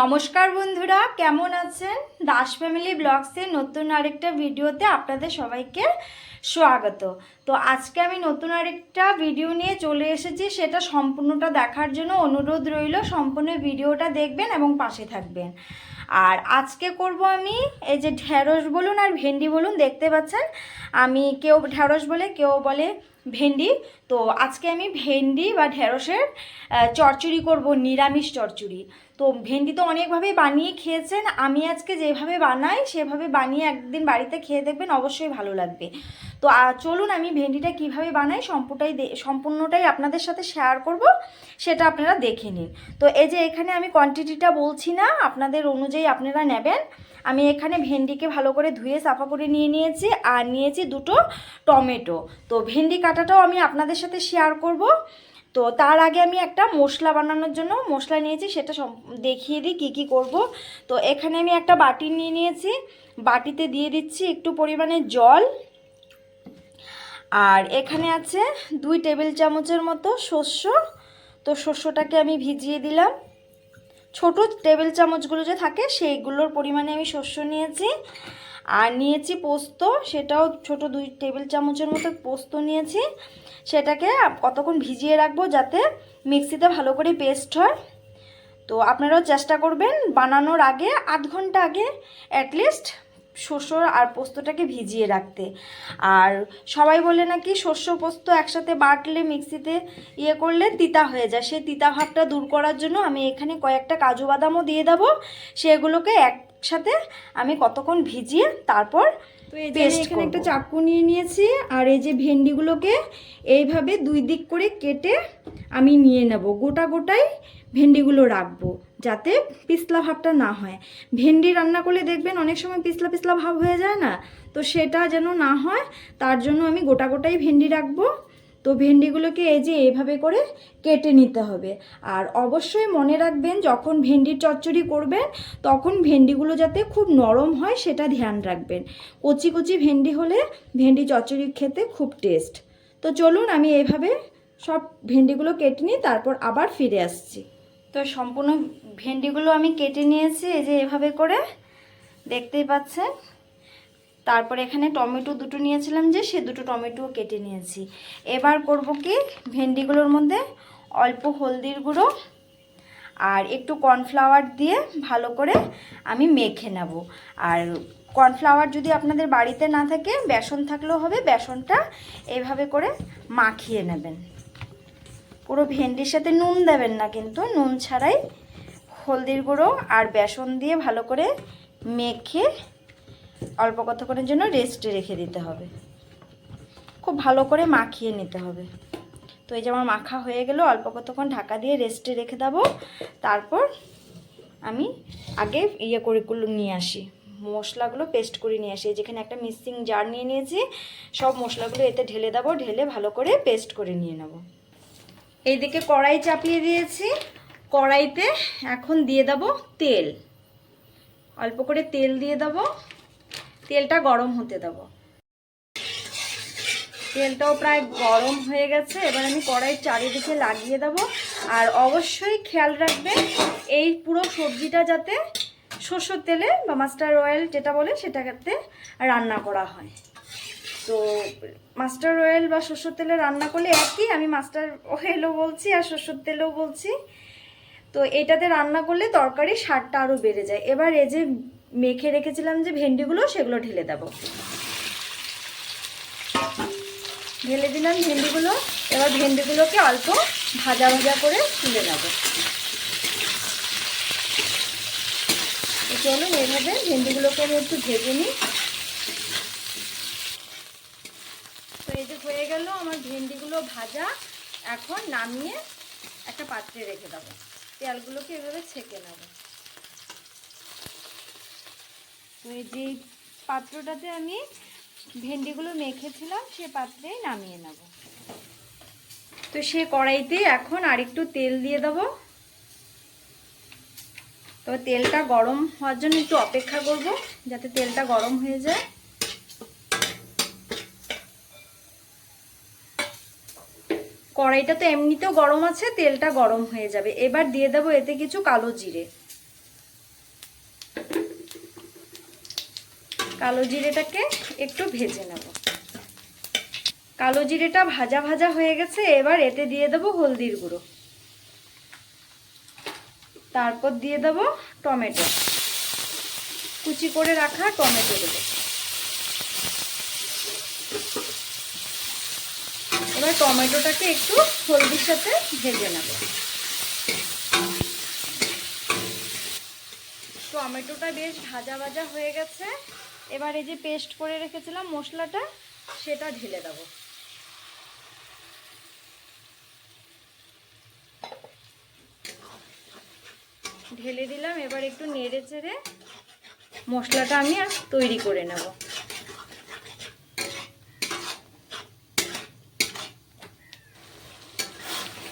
নমস্কার বন্ধুরা, কেমন আছেন? দাস ফ্যামিলি ব্লগসের নতুন আরেকটা ভিডিওতে আপনাদের সবাইকে স্বাগত। তো আজকে আমি নতুন আরেকটা ভিডিও নিয়ে চলে এসেছি, সেটা সম্পূর্ণটা দেখার জন্য অনুরোধ রইল, সম্পূর্ণ ভিডিওটা দেখবেন এবং পাশে থাকবেন। আর আজকে করব আমি এই যে ঢ্যাঁড়স বলুন আর ভেন্ডি বলুন, দেখতে পাচ্ছেন? আমি কেউ ঢ্যাঁড়স বলে, কেউ বলে ভেন্ডি। তো আজকে আমি ভেন্ডি বা ঢ্যাঁড়সের চচ্চড়ি করব, নিরামিষ চচ্চড়ি তো ভেন্ডি তো অনেকভাবেই বানিয়ে খেয়েছেন। আমি আজকে যেভাবে বানাই, সেভাবে বানিয়ে একদিন বাড়িতে খেয়ে দেখবেন, অবশ্যই ভালো লাগবে। তো চলুন আমি ভেন্ডিটা কীভাবে বানাই সম্পূর্ণটাই সম্পূর্ণটাই আপনাদের সাথে শেয়ার করব, সেটা আপনারা দেখে নিন। তো এই যে এখানে আমি কোয়ান্টিটিটা বলছি না, আপনাদের অনুযায়ী আপনারা নেবেন। আমি এখানে ভেন্ডিকে ভালো করে ধুয়ে সাফা করে নিয়ে নিয়েছি আর নিয়েছি দুটো টমেটো। তো ভেন্ডি কাটাটাও আমি আপনাদের সাথে শেয়ার করব। তো তার আগে আমি একটা মশলা বানানোর জন্য মশলা নিয়েছি, সেটা দেখিয়ে দিই কী কী করব। তো এখানে আমি একটা বাটি নিয়ে নিয়েছি। বাটিতে দিয়ে দিচ্ছি একটু পরিমাণে জল। আর এখানে আছে দুই টেবিল চামচের মতো শস্য। তো শস্যটাকে আমি ভিজিয়ে দিলাম। ছোট টেবিল চামচগুলো যে থাকে, সেইগুলোর পরিমাণে আমি শস্য নিয়েছি। আর নিয়েছি পোস্ত, সেটাও ছোট দুই টেবিল চামচের মতো পোস্ত নিয়েছি। সেটাকে কতক্ষণ ভিজিয়ে রাখব যাতে মিক্সিতে ভালো করে পেস্ট হয়। তো আপনারাও চেষ্টা করবেন বানানোর আগে, আধ ঘণ্টা আগে অ্যাটলিস্ট শস্য আর পোস্তটাকে ভিজিয়ে রাখতে। আর সবাই বলে নাকি শস্য পোস্ত একসাথে বাটলে মিক্সিতে ইয়ে করলে তিতা হয়ে যায়। সেই তিতা ভাবটা দূর করার জন্য আমি এখানে কয়েকটা কাজু বাদামও দিয়ে দেবো। সেগুলোকে একসাথে আমি কতক্ষণ ভিজিয়ে তারপর তো এই যে এখানে একটা। চাকু নিয়ে নিয়েছি আর এই যে ভেন্ডিগুলোকে এইভাবে দুই দিক করে কেটে আমি নিয়ে নেব। গোটা গোটাই ভেন্ডিগুলো রাখব যাতে পিছলা ভাবটা না হয়। ভেন্ডি রান্না করলে দেখবেন অনেক সময় পিছলা পিছলা ভাব হয়ে যায় না? তো সেটা যেন না হয়, তার জন্য আমি গোটা গোটাই ভেন্ডি রাখব। তো ভেন্ডিগুলোকে এই যে এইভাবে করে কেটে নিতে হবে। আর অবশ্যই মনে রাখবেন, যখন ভেন্ডির চচ্চড়ি করবেন, তখন ভেন্ডিগুলো যাতে খুব নরম হয় সেটা ধ্যান রাখবেন। কচি কচি ভেন্ডি হলে ভেন্ডি চচ্চড়ি খেতে খুব টেস্ট। তো চলুন আমি এইভাবে সব ভেন্ডিগুলো কেটে নিই, তারপর আবার ফিরে আসছি। তো সম্পূর্ণ ভেন্ডিগুলো আমি কেটে নিয়েছি, এই যে এভাবে করে। দেখতেই পাচ্ছেন। তারপর এখানে টমেটো দুটো নিয়েছিলাম যে, সে দুটো টমেটো কেটে নিয়েছি। এবার করব কি, ভেন্ডিগুলোর মধ্যে অল্প হলদির গুঁড়ো আর একটু কর্নফ্লাওয়ার দিয়ে ভালো করে আমি মেখে নেব। আর কর্নফ্লাওয়ার যদি আপনাদের বাড়িতে না থাকে, বেসন থাকলেও হবে, বেসনটা এইভাবে করে মাখিয়ে নেবেন। পুরো ভেন্ডির সাথে নুন দেবেন না কিন্তু, নুন ছাড়াই হলদির গুঁড়ো আর বেসন দিয়ে ভালো করে মেখে অল্প কতক্ষণের জন্য রেস্টে রেখে দিতে হবে। খুব ভালো করে মাখিয়ে নিতে হবে। তো এই যে আমার মাখা হয়ে গেল, অল্প কতক্ষণ ঢাকা দিয়ে রেস্টে রেখে দেবো। তারপর আমি আগে ইয়ে করে নিয়ে আসি। মশলাগুলো পেস্ট করে নিয়ে আসি। যেখানে একটা মিক্সিং জার নিয়ে নিয়েছি, সব মশলাগুলো এতে ঢেলে দেবো, ঢেলে ভালো করে পেস্ট করে নিয়ে নেব। এইদিকে কড়াই চাপিয়ে দিয়েছি। কড়াইতে এখন দিয়ে দেবো তেল। অল্প করে তেল দিয়ে দেবো। তেলটা গরম হতে দেবো। তেলটাও প্রায় গরম হয়ে গেছে। এবার আমি কড়াই চারিদিকে লাগিয়ে দেব। আর অবশ্যই খেয়াল রাখবেন এই পুরো সবজিটা যাতে সর্ষের তেলে বা মাস্টার অয়েল যেটা বলে সেটাতে রান্না করা হয়। তো মাস্টার অয়েল বা সর্ষের তেলে রান্না করলে একই, আমি মাস্টার অয়েলও বলছি আর সর্ষের তেলও বলছি। তো এটাতে রান্না করলে তরকারি স্বাদটা আরও বেড়ে যায়। এবার এই যে মেখে রেখেছিলাম যে ভেন্ডিগুলো, সেগুলো ঢেলে দেবো। ঢেলে দিলাম ভেন্ডিগুলো, এবার ভেন্ডিগুলোকে অল্প ভাজা ভাজা করে তুলে নেব। চলুন এইভাবে ভেন্ডিগুলোকে আমি একটু ভেজে নিই তো এই যে হয়ে গেল আমার ভেন্ডিগুলো ভাজা, এখন নামিয়ে একটা পাত্রে রেখে দেবো। তেলগুলোকে এভাবে ছেঁকে নেব। তো এই যে পাত্রটাতে আমি ভেন্ডিগুলো মেখেছিলাম, সে পাত্রেই নামিয়ে নেব। তো সে কড়াইতে এখন আরেকটু তেল দিয়ে দেবো। তো তেলটা গরম হওয়ার জন্য একটু অপেক্ষা করব, যাতে তেলটা গরম হয়ে যায়। কড়াইটা তো এমনিতেও গরম আছে, তেলটা গরম হয়ে যাবে। এবার দিয়ে দেবো এতে কিছু কালো জিরে। কালো জিরেটাকে একটু ভেজে নেব। কালো জিরেটা ভাজা ভাজা হয়ে গেছে, এবার এতে দিয়ে দেবো হলদির গুঁড়ো। তারপর দিয়ে দেবো টমেটো। কুচি করে রাখা টমেটো দেবো এবার টমেটোটাকে একটু হলদির সাথে ভেজে নেব। টমেটোটা বেশ ভাজা ভাজা হয়ে গেছে। এবার এই যে পেস্ট করে রেখেছিলাম মশলাটা, সেটা ঢেলে দেবো। ঢেলে দিলাম, এবার একটু নেড়ে চেড়ে মশলাটা আমি আর তৈরি করে নেব।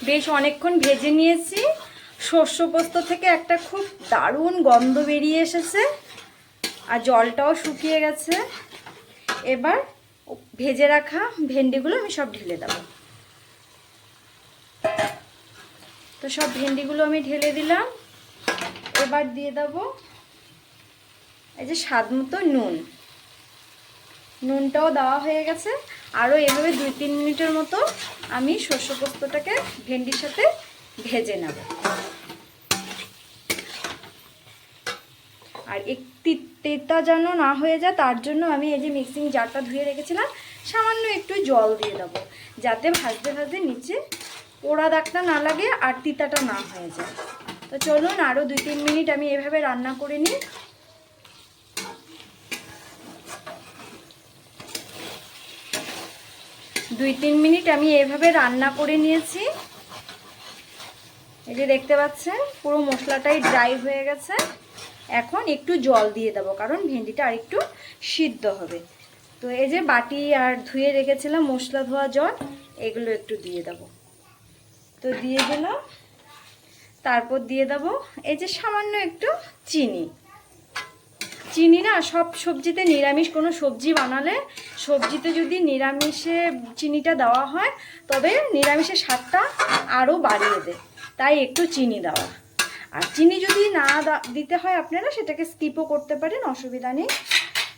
বেশ অনেকক্ষণ ভেজে নিয়েছি। শস্য পোস্ত থেকে একটা খুব দারুণ গন্ধ বেরিয়ে এসেছে। আর জলটাও শুকিয়ে গেছে। এবার ভেজে রাখা ভেন্ডিগুলো আমি সব ঢেলে দেবো। তো সব ভেন্ডিগুলো আমি ঢেলে দিলাম। এবার দিয়ে দেবো এই যে স্বাদ মতো নুন। নুনটাও দেওয়া হয়ে গেছে। আরও এভাবে দুই তিন মিনিটের মতো আমি শস্য পোস্তটাকে ভেন্ডির সাথে ভেজে নেব। আর একটি তেতা যেন না হয়ে যায়, তার জন্য আমি এই যে মিক্সিং জারটা ধুয়ে রেখেছিলাম, সামান্য একটু জল দিয়ে দেবো, যাতে ভাজতে ভাজতে নিচে পোড়া দাগটা না লাগে আর তিতাটা না হয়ে যায়। তো চলুন আরও দুই তিন মিনিট আমি এভাবে রান্না করে নিই। দুই, তিন মিনিট আমি এভাবে রান্না করে নিয়েছি। এই যে দেখতে পাচ্ছেন, পুরো মশলাটাই ড্রাই হয়ে গেছে। এখন একটু জল দিয়ে দেবো, কারণ ভেন্ডিটা আর একটু সিদ্ধ হবে। তো এই যে বাটি আর ধুয়ে রেখেছিলাম মশলা ধোয়া জল, এগুলো একটু দিয়ে দেবো। তো দিয়ে দিলাম, তারপর দিয়ে দেবো এই যে সামান্য একটু চিনি। চিনি না, সব সবজিতে নিরামিষ, কোনো সবজি বানালে সবজিতে যদি নিরামিষে চিনিটা দেওয়া হয়, তবে নিরামিষের স্বাদটা আরও বাড়িয়ে দেয়। তাই একটু চিনি দেওয়া। আর চিনি যদি না দিতে হয় আপনারা, সেটাকে স্কিপও করতে পারেন, অসুবিধা নেই।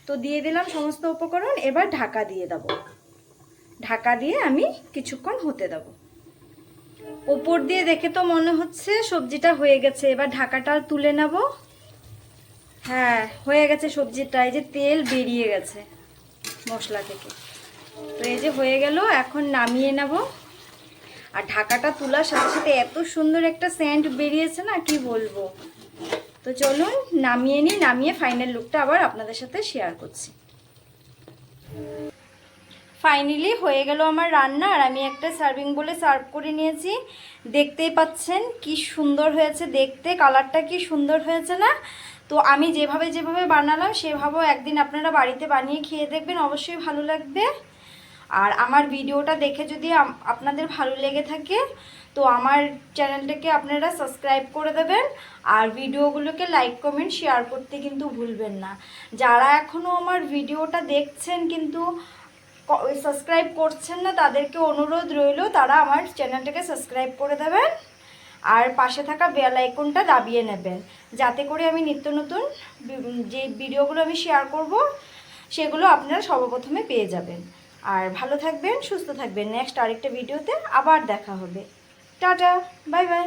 তো দিয়ে দিলাম সমস্ত উপকরণ, এবার ঢাকা দিয়ে দেব। ঢাকা দিয়ে আমি কিছুক্ষণ হতে দেব। ওপর দিয়ে দেখে তো মনে হচ্ছে সবজিটা হয়ে গেছে, এবার ঢাকাটা তুলে নেব। হ্যাঁ হয়ে গেছে সবজিটা। এই যে তেল বেরিয়ে গেছে মশলা থেকে। তো এই যে হয়ে গেল, এখন নামিয়ে নেব। আর ঢাকাটা তোলার সাথে সাথে এত সুন্দর একটা সেন্ট বেরিয়েছে না, কি বলব? তো চলুন, নামিয়ে নিই, নামিয়ে ফাইনাল লুকটা আবার আপনাদের সাথে শেয়ার করছি। ফাইনালি হয়ে গেল আমার রান্না, আর আমি একটা সার্ভিং বলে সার্ভ করে নিয়েছি। দেখতেই পাচ্ছেন কি সুন্দর হয়েছে, দেখতে কালারটা কি সুন্দর হয়েছে না? তো আমি যেভাবে যেভাবে বানালাম, সেভাবেও একদিন আপনারা বাড়িতে বানিয়ে খেয়ে দেখবেন, অবশ্যই ভালো লাগবে। আর আমার ভিডিওটা দেখে যদি আপনাদের ভালো লেগে থাকে, তো আমার চ্যানেলটাকে আপনারা সাবস্ক্রাইব করে দেবেন, আর ভিডিওগুলোকে লাইক, কমেন্ট, শেয়ার করতে কিন্তু ভুলবেন না। যারা এখনও আমার ভিডিওটা দেখছেন কিন্তু সাবস্ক্রাইব করছেন না, তাদেরকে অনুরোধ রইল, তারা আমার চ্যানেলটাকে সাবস্ক্রাইব করে দেবেন। আর পাশে থাকা বেল আইকনটা দাবিয়ে নেবেন। যাতে করে আমি নিত্য নতুন যে ভিডিওগুলো আমি শেয়ার করব, সেগুলো আপনারা সর্বপ্রথমে পেয়ে যাবেন। আর ভালো থাকবেন, সুস্থ থাকবেন। নেক্সট আরেকটা ভিডিওতে আবার দেখা হবে। Tata bye bye